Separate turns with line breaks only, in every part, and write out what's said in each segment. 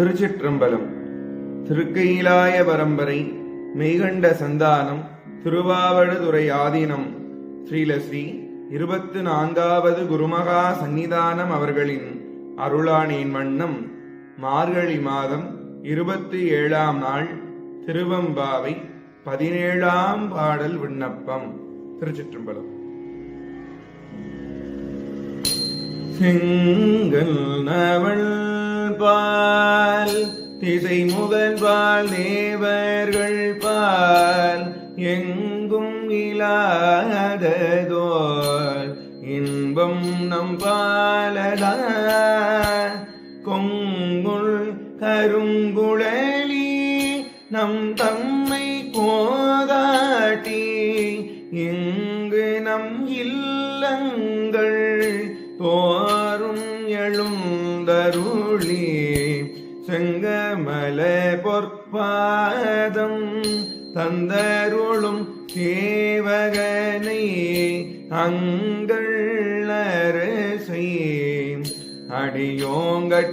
திருச்சிற்றம்பலம் திருக்கையிலாய பரம்பரை மெய்கண்ட சந்தானம் திருவாவடுதுறை ஆதீனம் ஸ்ரீலஸ்ரீ இருபத்து நான்காவது குருமகா சந்நிதானம் அவர்களின் அருளானின் வண்ணம் மார்கழி மாதம் இருபத்தி ஏழாம் நாள் திருவம்பாவை பதினேழாம் பாடல் விண்ணப்பம் திருச்சிற்றம்பலம். செங்கல் நவள் பால் திசை முதல்வாள் தேவர்கள் பால் எங்கும் இலாததோர் இன்பம் நம் பாலதா. கொங்குள் கருங்குழலி நம் தம்மை போதாட்டி இங்கு நம் இல்லங்கள் தோறும் எழுந்தருளி செங்கமலை பொற்பாதம் தந்தருளும் சேவகனை அங்கள் அரசை அடியோங்கட்காரமுதை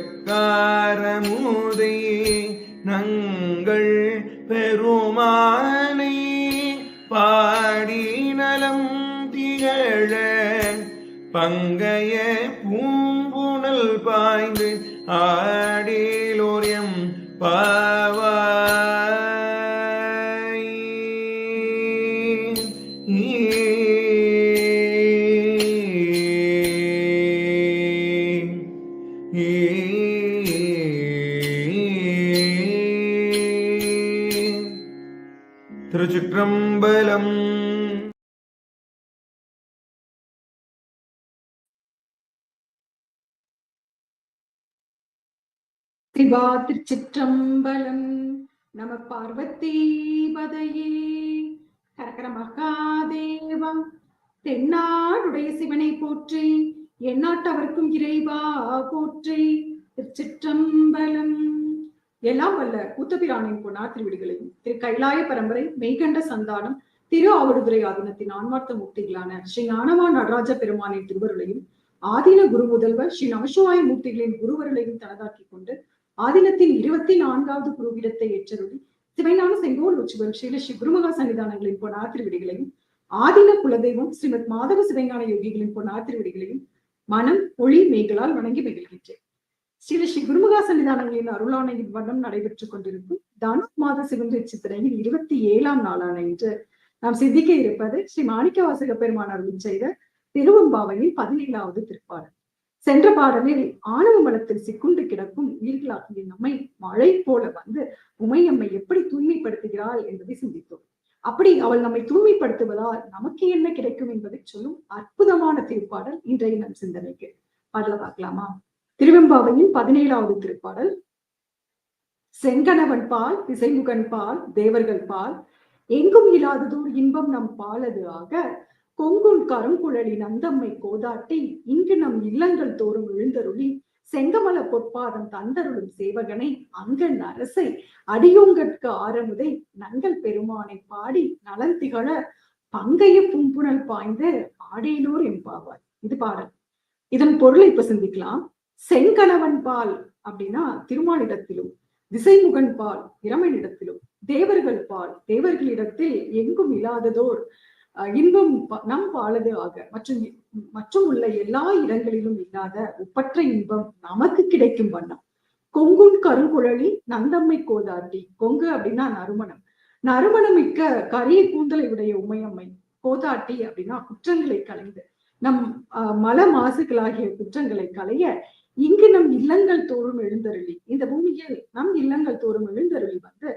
நங்கள் பெருமானை பாடி நலம் திகழ பங்கைய பாய்ந்து ஆடேலோரியம்
சிவா திருச்சிற்றம்பலம் நம பார்வதி பதையே கரகர மகாதேவா தென்னாடுடைய சிவனை போற்றி எந்நாட்டவர்க்கும் இறைவா போற்றி திருச்சிற்றம்பலம். எல்லாம் வல்ல கூத்தபிரானின் பொன்னார் திருவிடுகளையும் திரு கைலாய பரம்பரை மெய்கண்ட சந்தானம் திரு ஆவடுதுறை ஆதினத்தின் ஆன்மார்த்த மூர்த்திகளான ஸ்ரீ ஆனவா நடராஜ பெருமானின் திருவருளையும் ஆதீன குரு முதல்வர் ஸ்ரீ நமசிவாய மூர்த்திகளின் குருவருளையும் தனதாக்கி கொண்டு ஆதினத்தின் இருபத்தி நான்காவது குருவிடத்தை ஏற்றருளி சிவைஞான செங்கோல் உச்சுவன் ஸ்ரீல ஸ்ரீ குருமகா சன்னிதானங்களின் பொன்னார் திருவிடிகளையும் ஆதின குலதெய்வம் ஸ்ரீமத் மாதவ சிவஞான யோகிகளின் பொன்னார் திருவிடிகளையும் மனம் ஒளி மேகலால் வணங்கி மகிழ்கின்றேன். ஸ்ரீல ஸ்ரீ குருமகா சன்னிதானங்களின் அருளான வண்ணம் நடைபெற்றுக் கொண்டிருக்கும் தனு மாத சிவந்தை சித்திரையின் இருபத்தி ஏழாம் நாளான இன்று நாம் சிந்திக்க இருப்பது ஸ்ரீ மாணிக்க வாசக பெருமான் அருளின் செய்த திருவம்பாவையின் பதினேழாவது திருப்பாடல். சென்ற பாடலில் ஆணவ மலத்தில் சிக்குண்டு கிடக்கும் உயிர்களாகிய நம்மை மழை போல வந்து உமையம்மை எப்படி தூய்மைப்படுத்துகிறாள் என்பதை சிந்தித்தோம். அப்படி அவள் நம்மை தூய்மைப்படுத்துவதால் நமக்கு என்ன கிடைக்கும் என்பதை சொல்லும் அற்புதமான திருப்பாடல் இன்றைய நம் சிந்தனைக்கு. பாடல பார்க்கலாமா? திருவெம்பாவையின் பதினேழாவது திருப்பாடல். செங்கணவன் பால் திசைமுகன் பால் தேவர்கள் பால். எங்கும் இல்லாததோர் இன்பம் நம் பாலது ஆக கொங்கும் கருங்குழலி நந்தம்மை கோதாட்டி இங்கு நம் இல்லங்கள் தோறும் எழுந்தருளி செங்கமல பொற்பாதம் தந்தருளும் சேவகனை அங்கன் அரசை அடியோங்கற்கு ஆரமுதை நங்கள் பெருமானை பாடி நலன் திகழ பங்கைய பூம்புணல் பாய்ந்த ஆடேலோர் என்பாவார். இது பாடல். இதன் பொருளை இப்ப சிந்திக்கலாம். செங்கணவன் பால் அப்படின்னா திருமாலிடத்திலும் திசைமுகன் பால் இரமனிடத்திலும் தேவர்கள் பால் தேவர்களிடத்தில் எங்கும் இல்லாததோர் இன்பம் நம் வாழது ஆக மற்றும் மற்றும் உள்ள எல்லா இடங்களிலும் இல்லாத ஒப்பற்ற இன்பம் நமக்கு கிடைக்கும் வண்ணம். கொங்குன் கருங்குழலி நந்தம்மை கோதாட்டி கொங்கு அப்படின்னா நறுமணம். நறுமணம் மிக்க கரிய கூந்தலை உடைய உமையம்மை கோதாட்டி அப்படின்னா குற்றங்களை கலைந்து நம் அஹ், மல மாசுகளாகிய குற்றங்களை களைய இங்கு நம் இல்லங்கள் தோறும் எழுந்தருளி. இந்த பூமியில் நம் இல்லங்கள் தோறும் எழுந்தருளி வந்து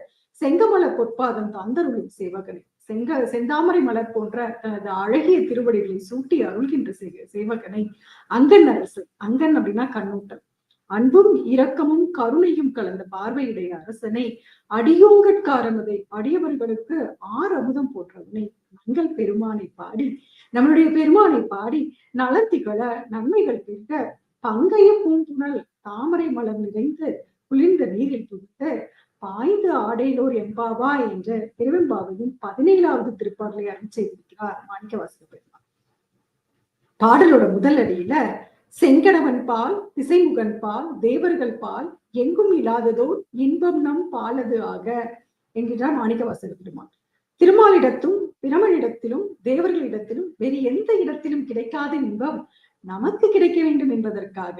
செங்கமல பொற்பாதம் தந்தருளும் சேவகனை. செங்க செந்தாமரை மலர் போன்ற தனது அழகிய திருவடிகளை சூட்டி அருள்கின்ற சேவகனை அங்கன் அரசு அங்கன் அப்படின்னா கண்ணூட்டம். அன்பும் இரக்கமும் கருணையும் கலந்த பார்வையுடைய அரசனை அடியோங்கட்காரமதை அடியவர்களுக்கு ஆறு அமுதம் போன்றவனை மங்கள் பெருமானை பாடி நம்மளுடைய பெருமானை பாடி நலத்திகள நன்மைகள் பெற்க பங்கைய பூம்புணல் தாமரை மலர் நிறைந்து குளிர்ந்த நீரில் துடித்து பாய்ந்து ஆடையிலோர் எம்பாவா என்ற பெருவெம்பாவையும் பதினேழாவது திருப்பாடலை அருள் செய்திருக்கிறார் மாணிக்கவாசக பெருமாள் பாடலோட முதல் அடியில செங்கடவன் பால் திசைமுகன் பால் தேவர்கள் பால் எங்கும் இல்லாததோர் இன்பம் நம் பாலது ஆக என்கிறார் மாணிக்கவாசக பெருமாள் திருமாலிடத்தும் பிரமனிடத்திலும் தேவர்களிடத்திலும் வேறு எந்த இடத்திலும் கிடைக்காத இன்பம் நமக்கு கிடைக்க வேண்டும் என்பதற்காக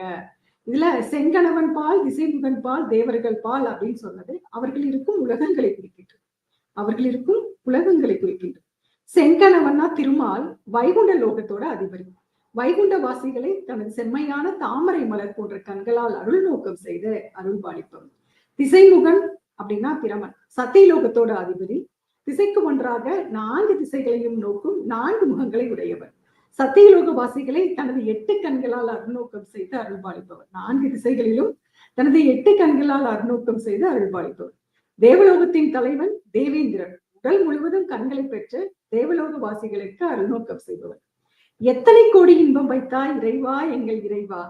இதுல செங்கணவன் பால் திசைமுகன் பால் தேவர்கள் பால் அப்படின்னு சொன்னது அவர்கள் இருக்கும் உலகங்களை குறிக்கின்றது. அவர்கள் இருக்கும் உலகங்களை குறிக்கின்றது. செங்கணவன்னா திருமால் வைகுண்ட லோகத்தோட அதிபதி. வைகுண்ட வாசிகளை தனது செம்மையான தாமரை மலர் போன்ற கண்களால் அருள் நோக்கம் செய்து அருள் பாலிப்பவன் திசைமுகன் அப்படின்னா பிரமன் சத்தியலோகத்தோட அதிபதி. திசைக்கு ஒன்றாக நான்கு திசைகளையும் நோக்கும் நான்கு முகங்களை உடையவர். சத்தியலோக வாசிகளை தனது எட்டு கண்களால் அருநோக்கம் செய்து அருள்பாலிப்பவர். நான்கு திசைகளிலும் தனது எட்டு கண்களால் அருநோக்கம் செய்து அருள்பாலிப்பவர். தேவலோகத்தின் தலைவன் தேவேந்திரன். உடல் முழுவதும் கண்களை பெற்று தேவலோக வாசிகளுக்கு அருள்நோக்கம் செய்பவர். எத்தனை கோடி இன்பம் வைத்தாய் இறைவா எங்கள் இறைவா.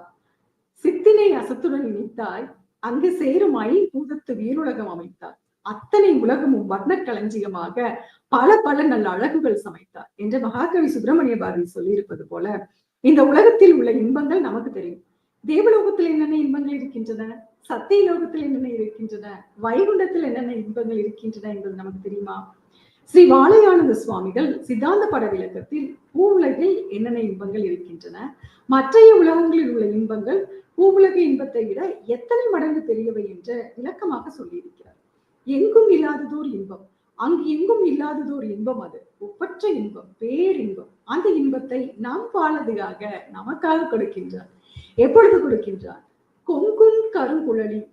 சித்தினை அசத்துடன் இணைத்தாய் அங்கு சேரும் பூதத்து வீருலகம் அமைத்தார் அத்தனை உலகமும் வர்ண களஞ்சியமாக பல பல நல்ல அழகுகள் சமைத்தார் என்று மகாகவி சுப்பிரமணிய பாரதி சொல்லியிருப்பது போல இந்த உலகத்தில் உள்ள இன்பங்கள் நமக்கு தெரியும். தேவலோகத்தில் என்னென்ன இன்பங்கள் இருக்கின்றன? சத்திய லோகத்தில் என்னென்ன இருக்கின்றன? வைகுண்டத்தில் என்னென்ன இன்பங்கள் இருக்கின்றன என்பது நமக்கு தெரியுமா? ஸ்ரீ வாழையானந்த சுவாமிகள் சித்தாந்த பட விளக்கத்தில் பூவுலகில் என்னென்ன இன்பங்கள் இருக்கின்றன? மற்றைய உலகங்களில் உள்ள இன்பங்கள் பூவுலக இன்பத்தை விட எத்தனை மடங்கு பெரியவை என்று விளக்கமாக சொல்லியிருக்கிறார். எங்கும் இல்லாததோர் இன்பம். அங்கு எங்கும் இல்லாததோர் இன்பம் அது. ஒப்பற்ற இன்பம் பேரின்பம் அந்த இன்பத்தை நாம் பாலதுக்காக நமக்காக கொடுக்கின்றார். எப்பொழுது கொடுக்கின்றார்? கொங்கும் கருங்குழலி.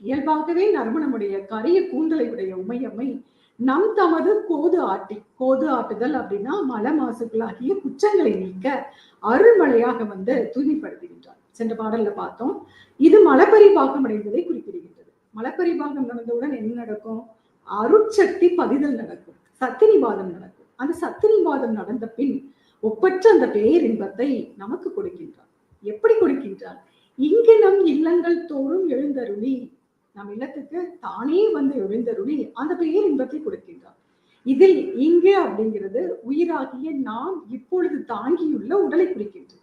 இயல்பாகவே நறுமணமுடைய கரிய கூந்தலை உடைய உமையம்மை நம் தமது கோது ஆட்டி கோது ஆட்டுதல் அப்படின்னா மல மாசுக்களாகிய குற்றங்களை நீக்க அருள்மழையாக வந்து தூய்மைப்படுத்துகின்றார். சென்ற பாடல்ல பார்த்தோம். இது மலப்பரிபாகம் அடைந்ததை குறிப்பிடுகிறது. மலப்பரிபாகம் நடந்தவுடன் என்ன நடக்கும்? அருட்சக்தி பதிதல் நடக்கும். சத்தினிவாதம் நடக்கும். அந்த சத்தினிவாதம் நடந்த பின் ஒப்பற்ற அந்த பேரின்பத்தை நமக்கு கொடுக்கின்றார். எப்படி கொடுக்கின்றார்? இங்கு நம் இல்லங்கள் தோறும் எழுந்தருளி. நம் இல்லத்துக்கு தானே வந்து எழுந்தருளி அந்த பேரின்பத்தை கொடுக்கின்றார். இதில் இங்கு அப்படிங்கிறது உயிராகிய நாம் இப்பொழுது தாங்கியுள்ள உடலை குறிக்கின்றது.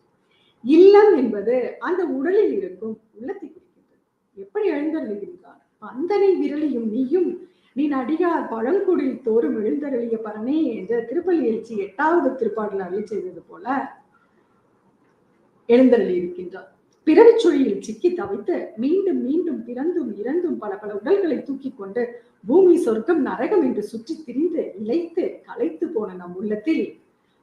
இல்லம் என்பது அந்த உடலில் இருக்கும் உள்ளத்தை குறிக்கின்றது. எப்படி எழுந்தருளுகின்றார்? பந்தனை விரலியும் நீயும். நீ நடிகார் பழங்குடியில் தோறும் எழுந்தருளிய பரனே என்ற திருப்பள்ளி எழுச்சி எட்டாவது திருப்பாடல் அருளி செய்தது போல எழுந்தருளி இருக்கின்றார். பிறவி சுழியில் சிக்கி தவித்து மீண்டும் மீண்டும் பிறந்தும் இறந்தும் பல பல உடல்களை தூக்கி கொண்டு பூமி சொர்க்கம் நரகம் என்று சுற்றி திரிந்து இழைத்து களைத்து போன நம் உள்ளத்தில்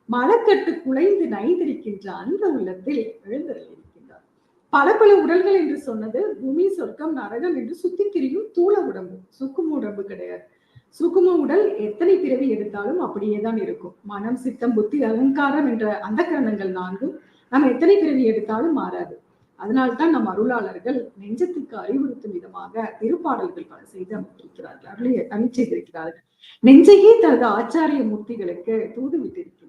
மலக்கட்டு குலைந்து நைந்திருக்கின்ற அந்த உள்ளத்தில் எழுந்தருளி பல பல உடல்கள் என்று சொன்னது பூமி சொர்க்கம் நரகம் என்று சுத்தி திரியும் தூள உடம்பு. சுக்கும உடம்பு கிடையாது. சுக்கும உடல் எத்தனை பிறவி எடுத்தாலும் அப்படியே தான் இருக்கும். மனம் சித்தம் புத்தி அலங்காரம் என்ற அந்த கரணங்கள் நான்கும் நம்ம எத்தனை பிறவி எடுத்தாலும் மாறாது. அதனால்தான் நம் அருளாளர்கள் நெஞ்சத்துக்கு அறிவுறுத்தும் விதமாக திருப்பாடல்கள் பல செய்து அமைத்திருக்கிறார்கள் அருளை அணி செய்திருக்கிறார்கள் நெஞ்சையே தனது ஆச்சாரிய மூர்த்திகளுக்கு தூது விட்டிருக்கிறார்.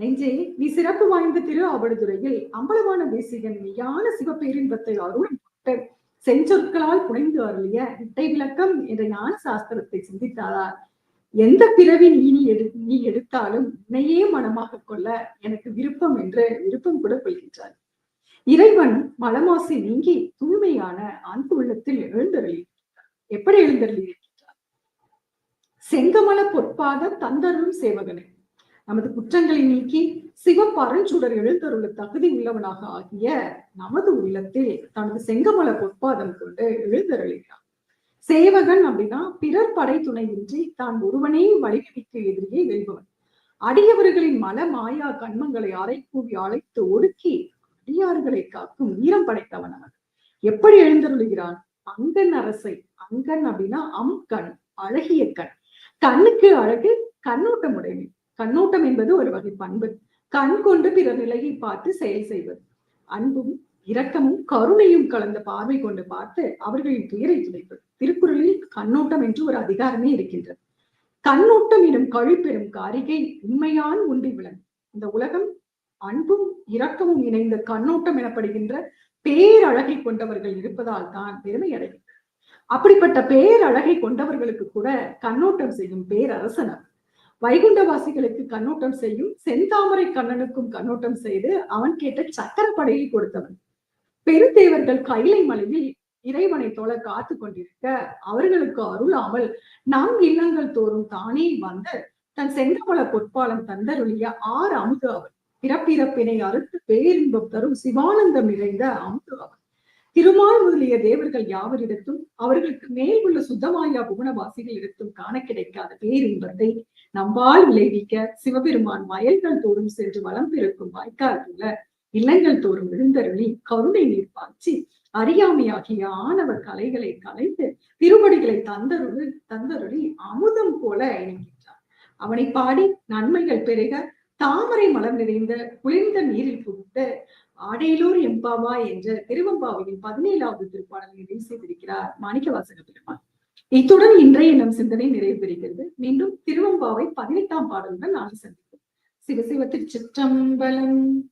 நெஞ்சே நீ சிறப்பு வாய்ந்த திரு அவடுதுறையில் அம்பலமான தேசிகன் மெய்யான சிவப்பேரின்பத்தை அருள் செஞ்சொற்களால் புனைந்து அருளிய இட்டை விளக்கம் என்ற ஞான சாஸ்திரத்தை சிந்தித்தாரார் எந்த பிறவி நீ நீ எடு நீ எடுத்தாலும் உன்னையே மனமாக கொள்ள எனக்கு விருப்பம் என்று விருப்பம் கூட கொள்கின்றார். இறைவன் மலமாசி நீங்கி தூய்மையான அன்பு உள்ளத்தில் எழுந்தருளி எப்படி எழுந்தருளி செங்கமல பொற்பாத தந்தரும் சேவகனை நமது குற்றங்களை நீக்கி சிவப்பரஞ்சுடர் எழுந்தருள தகுதி உள்ளவனாக ஆகிய நமது உள்ளத்தில் தனது செங்கமல பொற்பாதம் கொண்டு எழுந்தருளினார். சேவகன் அப்படின்னா பிறர் படை துணையின்றி தான் ஒருவனே வடிவமைக்க எதிரியே வெல்பவன். அடியவர்களின் மல மாயா கண்மங்களை அரைக்கூவி அழைத்து ஒடுக்கி அடியார்களை காக்கும் வீரம் படைத்தவன் அவன். எப்படி எழுந்தருளுகிறான்? அங்கன் அரசை அங்கன் அப்படின்னா அம் கண் அழகிய கண். கண்ணுக்கு அழகு கண்ணோட்டம் உடைமை. கண்ணோட்டம் என்பது ஒரு வகை பண்பு. கண் கொண்டு பிற நிலையை பார்த்து செயல் செய்வது. அன்பும் இரக்கமும் கருணையும் கலந்த பார்வை கொண்டு பார்த்து அவர்களின் துயரை துடைப்பது. திருக்குறளில் கண்ணோட்டம் என்று ஒரு அதிகாரமே இருக்கின்றது. கண்ணோட்டம் எனும் கழிப்பெறும் காரிகை உண்மையான் உண்டி விளங்கும் இந்த உலகம் அன்பும் இரக்கமும் இணைந்த கண்ணோட்டம் எனப்படுகின்ற பேரழகை கொண்டவர்கள் இருப்பதால் தான் பெருமை அடைகிறது. அப்படிப்பட்ட பேரழகை கொண்டவர்களுக்கு கூட கண்ணோட்டம் செய்யும் பேரரசனர் வைகுண்டவாசிகளுக்கு கண்ணோட்டம் செய்யும் செந்தாமரை கண்ணனுக்கும் கண்ணோட்டம் செய்து அவன் கேட்ட சக்கரப்படையை கொடுத்தவன். பெருந்தேவர்கள் கைலை மலையில் இறைவனை தொழ காத்து கொண்டிருக்க அவர்களுக்கு அருளாமல் நான்கு இல்லங்கள் தோறும் தானே வந்து தன் செந்தமல பொற்பாலம் தந்தருளிய ஆறு அமுது அவன். பிறப்பிறப்பினை அறுத்து பேரின்பம் தரும் சிவானந்தம் நிறைந்த அமுது அவன். திருமால் முதலிய தேவர்கள் யாவரிடத்தும் அவர்களுக்கு மேல் உள்ள சுத்தமாயா புவனவாசிகளிடத்தும் காண கிடைக்காத பேரின்பத்தை நம்பால் விளைவிக்க சிவபெருமான் மயல்கள் தோறும் சென்று வளம் பெருக்கும் வாய்க்கால் போல இல்லங்கள் தோறும் எழுந்தருளி கருணை நீர் பாய்ச்சி அறியாமையாகிய ஆணவ கலைகளை கலைந்து திருவடிகளை தந்தருளி தந்தருளி அமுதம் போல இணைக்கின்றார் அவனை பாடி நன்மைகள் பெருக தாமரை மலர் நிறைந்த குளிர்ந்த நீரில் புகுந்த ஆடையிலூர் எம்பாவா என்ற திருவம்பாவையின் பதினேழாவது திருப்பாடலை நிறைவு செய்திருக்கிறார் மாணிக்கவாசக பெருமான் இத்துடன் இன்றைய நம் சிந்தனை நிறைவு பெறுகிறது. மீண்டும் திருவம்பாவை பதினெட்டாம் பாடலுடன் நாளை சந்திப்போம். சிவசிவ திருச்சிற்றம்பலம்.